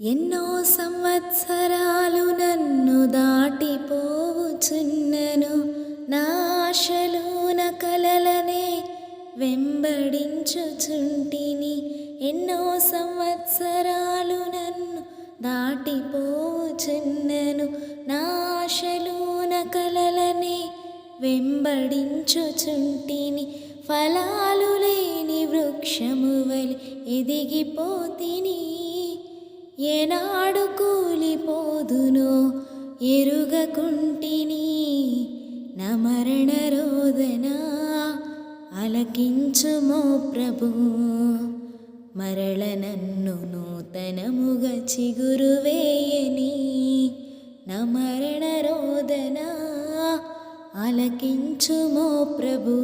ఎన్నో సంవత్సరాలు నన్ను దాటిపోవుచున్నను. నా ఆశలు నా కలలనే వెంబడించుచుంటిని. ఎన్నో సంవత్సరాలు నన్ను దాటిపోవుచున్నను. నా ఆశలు నా కలలనే వెంబడించుచుంటిని. ఫలాలు లేని వృక్షము వలి ఎదిగిపోతిని. ఏనాడు కూలిపోదునో ఎరుగకుంటిని నమరణ మరణ రోదన అలకించుమో ప్రభు. మరల నన్ను నూతనముగ చిగురువేయని నమరణ నా రోదన అలకించుమో ప్రభు.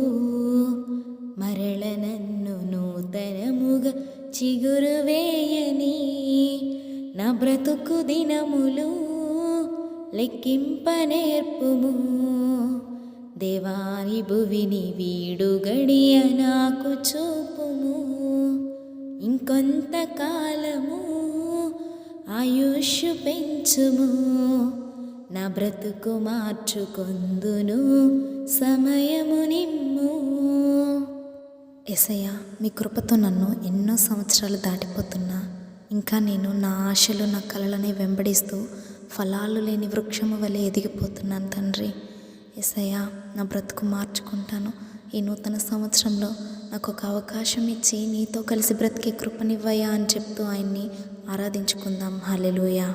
మరల నన్ను నూతనముగ చిగురువేయని బ్రతుకు దినములు లెక్కింప నేర్పుము దేవాని భువిని వీడు గడియ నాకు చూపుము. ఇంకొంతకాలము ఆయుష్ పెంచుము. నా బ్రతుకు మార్చుకొందును సమయము నిమ్ము. ఎసయ్య మీ కృపతో నన్ను ఎన్నో సంవత్సరాలు దాటిపోతున్నా. ఇంకా నేను నా ఆశలు నా కలలని వెంబడిస్తూ ఫలాలు లేని వృక్షము వలె ఎదిగిపోతున్నాను తండ్రి. ఎసయ్యా నా బ్రతుకు మార్చుకుంటాను. ఈ నూతన సంవత్సరంలో నాకు ఒక అవకాశం ఇచ్చి నీతో కలిసి బ్రతికే కృపనివ్వయా అని చెప్తూ ఆయన్ని ఆరాధించుకుందాం. హాలెలుయా